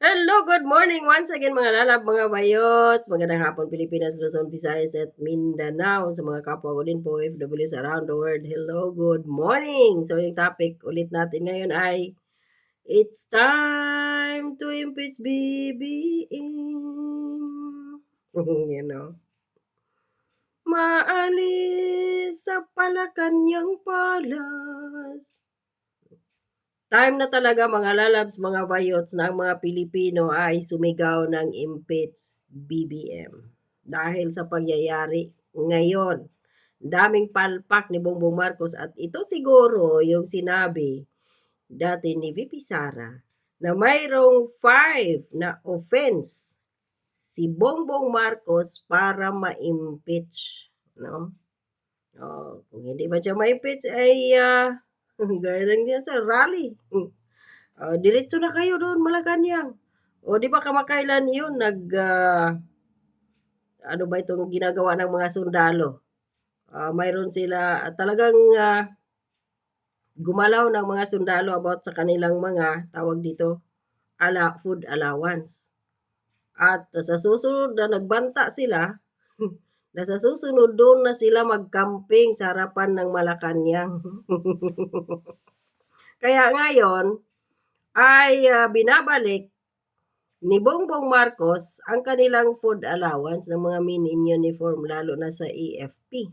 Hello, good morning once again mga lalab, mga bayot. Magandang hapon Pilipinas, Luzon, Visayas at Mindanao. Sa mga kapwa ko din po, FWs around the world. Hello, good morning. So yung topic ulit natin ngayon ay It's time to impeach BBM. you know. Maalis sa palakanyang palas. Time na talaga mga lalabs, mga bayots na ang mga Pilipino ay sumigaw ng impeach BBM. Dahil sa pangyayari ngayon, daming palpak ni Bongbong Marcos at ito siguro yung sinabi dati ni VP Sara na mayroong five na offense si Bongbong Marcos para ma-impeach. No? Oh, kung hindi ba siya ma-impeach ay uh, Gaya lang yan sa rally. Hmm. Uh, diretso na kayo doon, Malacanang. O di ba kamakailan yun, nag, uh, ano ba itong ginagawa ng mga sundalo? Uh, mayroon sila, talagang uh, gumalaw ng mga sundalo about sa kanilang mga, tawag dito, ala, food allowance. At uh, sa susunod na nagbanta sila, na sa susunod doon na sila magcamping sa harapan ng Malacanang. Kaya ngayon ay uh, binabalik ni Bongbong Marcos ang kanilang food allowance ng mga min in uniform lalo na sa AFP.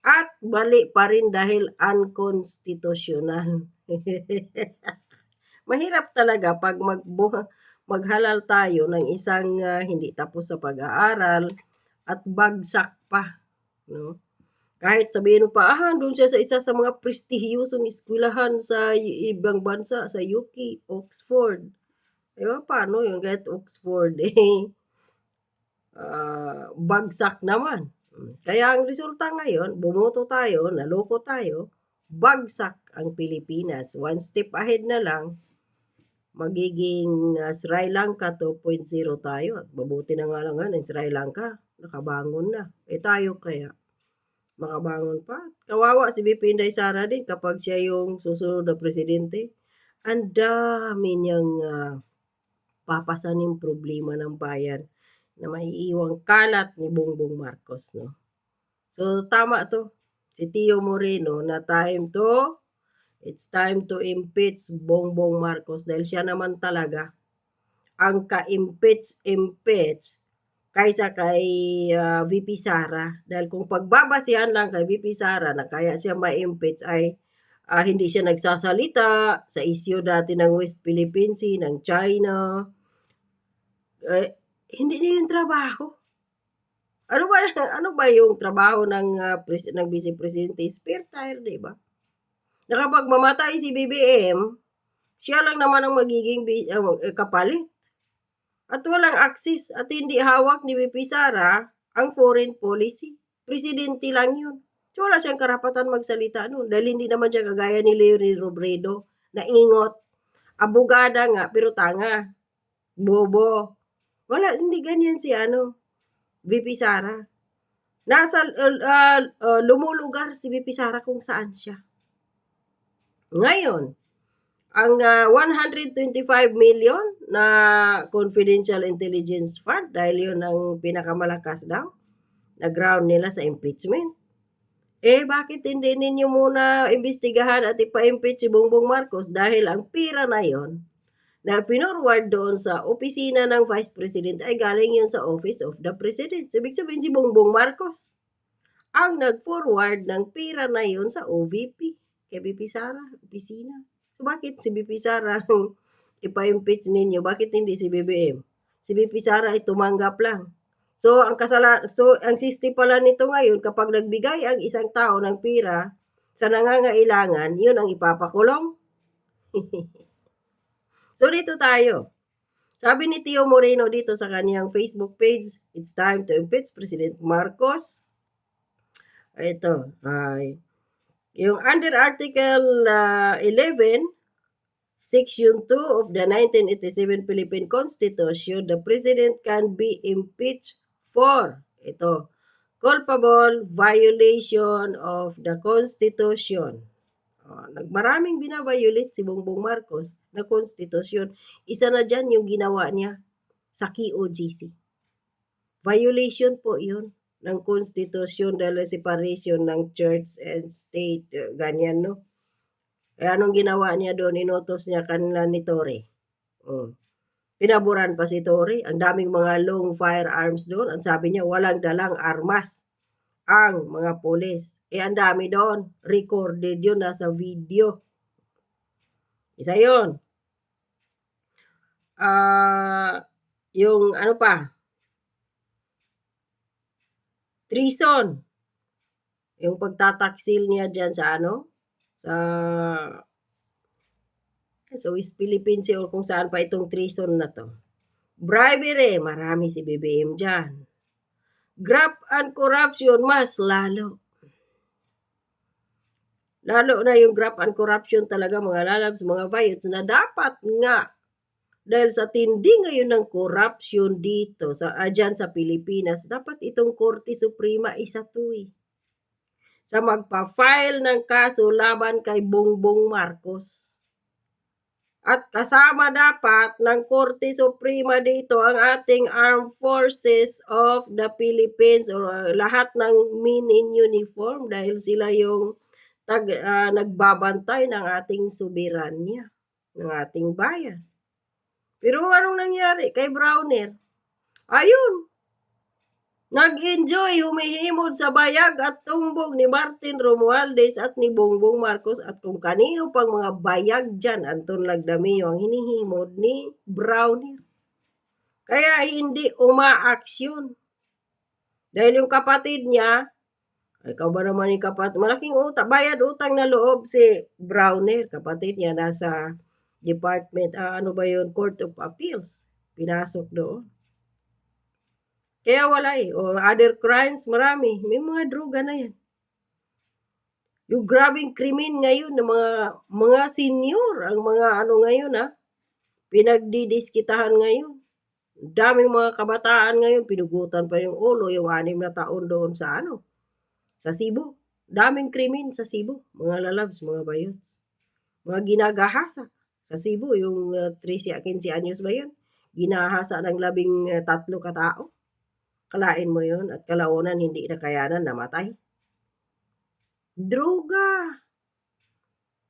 At bali pa rin dahil unconstitutional. Mahirap talaga pag magbuha, maghalal tayo ng isang uh, hindi tapos sa pag-aaral, at bagsak pa. No? Kahit sabihin mo pa, ah, doon siya sa isa sa mga prestihiyosong eskwelahan sa ibang bansa, sa UK, Oxford. Ewan, paano yun? Kahit Oxford, eh, uh, bagsak naman. Kaya ang resulta ngayon, bumoto tayo, naloko tayo, bagsak ang Pilipinas. One step ahead na lang, magiging uh, Sri Lanka 2.0 tayo. At mabuti na nga lang nga ng Sri Lanka nakabangon na. Eh tayo kaya, makabangon pa. Kawawa si BP Inday Sara din kapag siya yung susunod na presidente. Ang dami niyang uh, papasaning problema ng bayan na maiiwang kalat ni Bongbong Marcos. No? So, tama to. Si Tio Moreno na time to, it's time to impeach Bongbong Marcos dahil siya naman talaga ang ka-impeach-impeach kaysa kay uh, ah, VP Sara. Dahil kung pagbabasihan lang kay VP Sara na kaya siya ma-impeach ay uh, hindi siya nagsasalita sa issue dati ng West Philippine Sea, ng China. Eh, hindi niya yung trabaho. Ano ba ano ba yung trabaho ng uh, pres, ng Vice Presidente? Spare tire, 'di ba? Na kapag mamatay si BBM, siya lang naman ang magiging uh, kapalit at walang access at hindi hawak ni VP Sara ang foreign policy. Presidente lang yun. So wala siyang karapatan magsalita noon dahil hindi naman siya kagaya ni Leonie Robredo na ingot. Abogada nga pero tanga. Bobo. Wala, hindi ganyan si ano, VP Sara. Nasa, uh, uh, lumulugar si VP Sara kung saan siya. Ngayon, ang uh, ah, 125 million na confidential intelligence fund dahil yun ang pinakamalakas daw na ground nila sa impeachment. Eh, bakit hindi ninyo muna imbestigahan at ipa-impeach si Bongbong Marcos dahil ang pira na yon na pinorward doon sa opisina ng Vice President ay galing yun sa Office of the President. Ibig sabihin si Bongbong Marcos ang nag-forward ng pira na yon sa OVP, kay BP Sara, opisina. Bakit si BP Sara ipa-impeach ninyo? Bakit hindi si BBM? Si BP Sara ay tumanggap lang. So, ang kasala so ang system pala nito ngayon kapag nagbigay ang isang tao ng pira sa nangangailangan, 'yun ang ipapakulong. so dito tayo. Sabi ni Tio Moreno dito sa kaniyang Facebook page, it's time to impeach President Marcos. Ito, ay yung under Article uh, 11, Section 2 of the 1987 Philippine Constitution, the President can be impeached for ito, culpable violation of the Constitution. Oh, nagmaraming binaviolate si Bongbong Marcos na konstitusyon. Isa na dyan yung ginawa niya sa KOGC. Violation po yun ng konstitusyon dahil separation ng church and state. eh, Ganyan, no? Eh, anong ginawa niya doon? Inutos niya kanila ni Tore. Oh. Pinaboran pa si Tore. Ang daming mga long firearms doon. Ang sabi niya, walang dalang armas ang mga polis. Eh, ang dami doon. Recorded yun, nasa video. Isa yun. Ah, yung ano pa? Treason. Yung pagtataksil niya dyan sa ano? Sa sa West Philippines Sea o kung saan pa itong treason na to. Bribery, marami si BBM dyan. Graft and corruption, mas lalo. Lalo na yung graft and corruption talaga mga lalabs, mga bayot na dapat nga dahil sa tindi ngayon ng corruption dito sa ah, dyan sa Pilipinas, dapat itong Korte Suprema isa to eh. Sa magpa-file ng kaso laban kay Bongbong Marcos. At kasama dapat ng Korte Suprema dito ang ating Armed Forces of the Philippines or uh, lahat ng men in uniform dahil sila yung tag, ah, nagbabantay ng ating soberanya, ng ating bayan. Pero anong nangyari kay Browner? Ayun, nag-enjoy humihimod sa bayag at tumbog ni Martin Romualdez at ni Bongbong Marcos at kung kanino pang mga bayag dyan, Anton Lagdamio, ang hinihimod ni Browner. Kaya hindi umaaksyon. Dahil yung kapatid niya, ay, ikaw ba naman yung kapatid, malaking utang, bayad utang na loob si Browner, kapatid niya nasa department, ah, ano ba yun, Court of Appeals. Pinasok doon. Kaya wala eh. O other crimes, marami. May mga droga na yan. Yung grabing krimen ngayon ng mga mga senior, ang mga ano ngayon ha, pinagdidiskitahan ngayon. Daming mga kabataan ngayon, pinugutan pa yung ulo, yung anim na taon doon sa ano, sa Cebu. Daming krimen sa Cebu, mga lalabs, mga bayots. Mga ginagahasa sa Cebu, yung uh, 13 a 15 anyos ba yun? Ginahasa ng labing uh, tatlo katao. Kalain mo yun at kalaunan hindi na kayanan, namatay. Droga!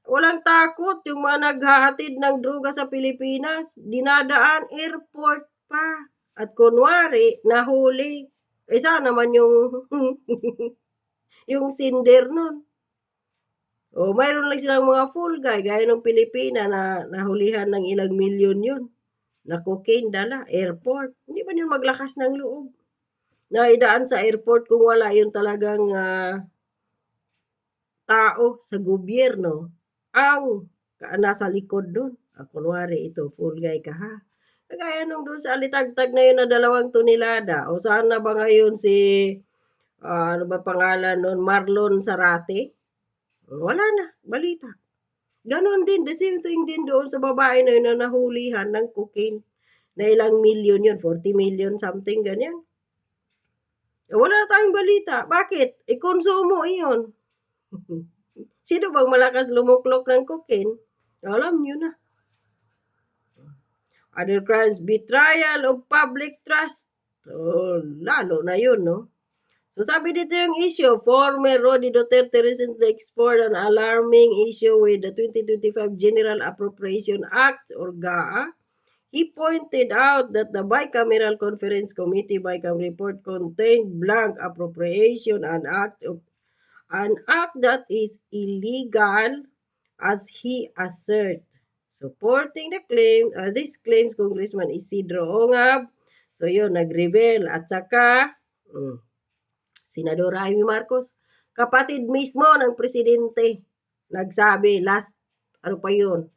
Walang takot yung mga naghahatid ng droga sa Pilipinas. Dinadaan airport pa. At kunwari, nahuli. Eh saan naman yung yung sinder nun? O mayroon lang silang mga full guy, gaya ng Pilipina na nahulihan ng ilang milyon yun. Na cocaine dala, airport. Hindi ba yun maglakas ng loob? Na idaan sa airport kung wala yung talagang ah, tao sa gobyerno ang nasa likod doon. Ah, kunwari ito, full guy ka ha. Kagaya nung doon sa alitagtag na yun na dalawang tonelada. O saan na ba ngayon si, ah, ano ba pangalan nun, Marlon Sarate? Wala na, balita. Ganon din, the same thing din doon sa babae na yun na nahulihan ng cocaine na ilang milyon yun, 40 million something, ganyan. Eh, wala na tayong balita. Bakit? Ikonsumo iyon. Sino bang malakas lumuklok ng cocaine? Alam nyo na. Other crimes, betrayal of public trust. Oh, lalo na yun, no? So sabi dito yung issue, former Rodi Duterte recently explored an alarming issue with the 2025 General Appropriation Act or GAA. He pointed out that the Bicameral Conference Committee BICAM report contained blank appropriation an act of an act that is illegal as he assert. Supporting the claim, uh, this claims Congressman Isidro Ongab. So yun, nag-reveal. At saka, mm, Senador Jaime Marcos, kapatid mismo ng presidente, nagsabi last, ano pa yun,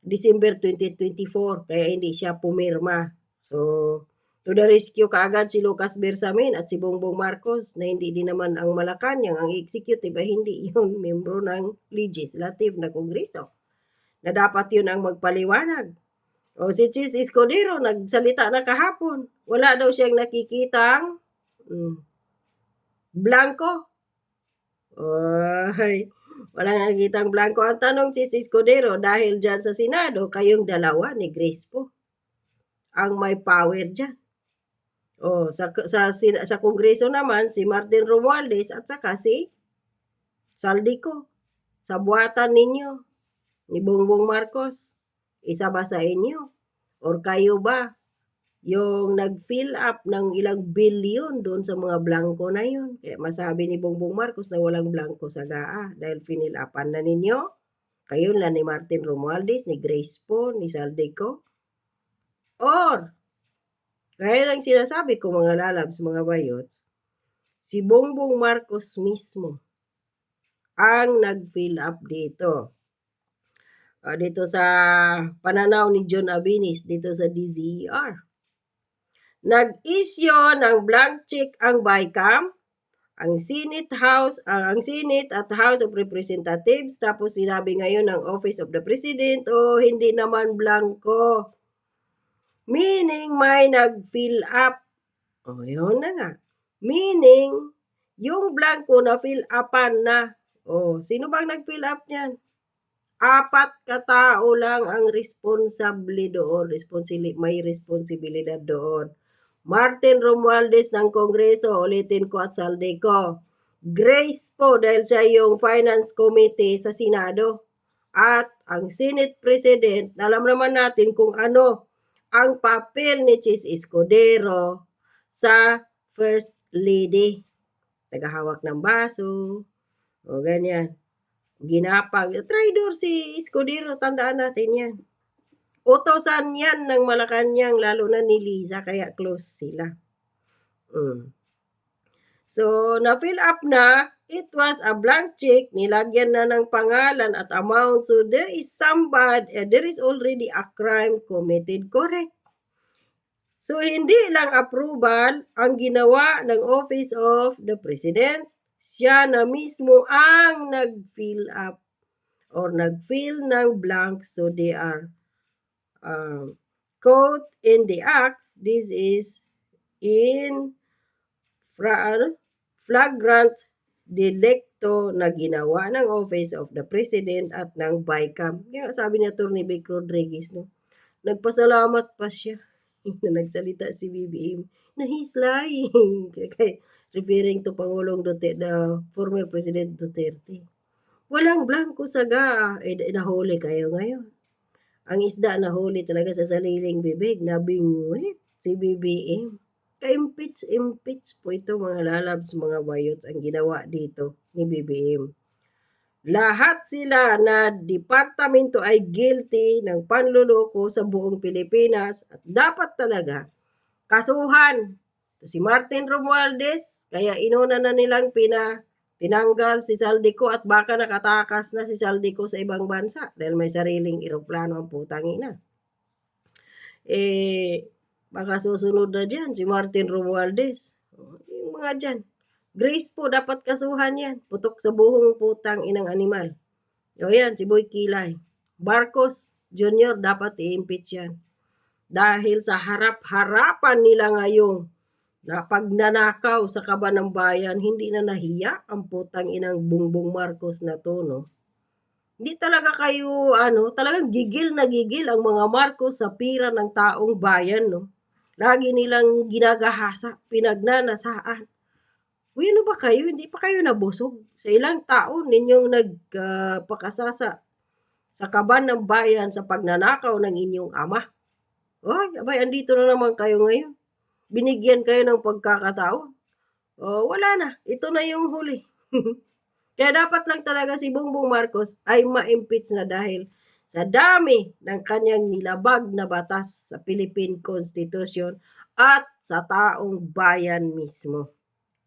December 2024, kaya hindi siya pumirma. So, to the rescue kaagad si Lucas Bersamin at si Bongbong Marcos na hindi din naman ang Malacanang, ang executive ay hindi yun membro ng legislative na kongreso. Na dapat yun ang magpaliwanag. O si Chis Escudero, nagsalita na kahapon. Wala daw siyang nakikitang mm, blanco. Ay, Walang nakikitang blanco. Ang tanong si Escudero, dahil dyan sa Senado, kayong dalawa ni Grace po ang may power dyan. O, sa, sa, sa Kongreso naman, si Martin Romualdez at saka si Saldico. Sa buhatan ninyo ni Bongbong Marcos, isa ba sa inyo? Or kayo ba yung nag-fill up ng ilang billion doon sa mga blanco na yun? Kaya masabi ni Bongbong Marcos na walang blanco sa GAA dahil fill upan na ninyo. Kayo lang ni Martin Romualdez, ni Grace po, ni Saldico. Or, kaya lang sinasabi ko mga lalabs, mga bayots, si Bongbong Marcos mismo ang nag-fill up dito. Ah, dito sa pananaw ni John Abinis dito sa DZER. Nag-issue ng blank check ang BICAM, ang Senate House, ah, ang Senate at House of Representatives tapos sinabi ngayon ng Office of the President oh hindi naman blanco. Meaning may nag-fill up. Oh, yun na nga. Meaning yung blanco na fill upan na. Oh, sino bang nag-fill up niyan? Apat katao lang ang responsable doon, responsibili, may responsibilidad doon. Martin Romualdez ng Kongreso, ulitin ko at salde ko. Grace po dahil siya yung Finance Committee sa Senado. At ang Senate President, alam naman natin kung ano ang papel ni Chis Escudero sa First Lady. Tagahawak ng baso, o ganyan. Ginapag. Traidor si Escudero, tandaan natin yan. Utosan yan ng Malacanang, lalo na ni Liza, kaya close sila. Mm. So, na-fill up na, it was a blank check, nilagyan na ng pangalan at amount. So, there is somebody, uh, there is already a crime committed, correct? So, hindi lang approval ang ginawa ng Office of the President. Siya na mismo ang nag-fill up or nag-fill ng blank. So, they are um, caught in the act. This is in flagrant delicto na ginawa ng Office of the President at ng BICAM. Kaya sabi ni Atty. Vic Rodriguez, no, nagpasalamat pa siya na nagsalita si BBM na he's lying. Kaya, referring to Pangulong Duterte, the former President Duterte. Walang blanco sa GAA, eh, nahuli kayo ngayon. Ang isda nahuli talaga sa sariling bibig, nabingwit si BBM. Ka-impeach, impeach po ito mga lalabs, mga bayots, ang ginawa dito ni BBM. Lahat sila na departamento ay guilty ng panluloko sa buong Pilipinas at dapat talaga kasuhan. Si Martin Romualdez, kaya inuna na nilang pina, tinanggal si Saldico at baka nakatakas na si Saldico sa ibang bansa dahil may sariling eroplano ang putang ina. Eh, baka susunod na dyan si Martin Romualdez. Yung mga dyan. Grace po, dapat kasuhan yan. Putok sa buhong putang inang animal. O yan, si Boy Kilay. Barcos Jr. dapat i-impeach yan. Dahil sa harap-harapan nila ngayong na pagnanakaw sa kaban ng bayan, hindi na nahiya ang putang inang Bongbong Marcos na to, no? Hindi talaga kayo, ano, talagang gigil na gigil ang mga Marcos sa pira ng taong bayan, no? Lagi nilang ginagahasa, pinagnanasaan. Uy, ano ba kayo? Hindi pa kayo nabusog? Sa ilang taon ninyong nagpakasasa sa kaban ng bayan sa pagnanakaw ng inyong ama. Oy, abay, andito na naman kayo ngayon. Binigyan kayo ng pagkakataon. Oh, wala na. Ito na yung huli. Kaya dapat lang talaga si Bongbong Marcos ay ma-impeach na dahil sa dami ng kanyang nilabag na batas sa Philippine Constitution at sa taong bayan mismo.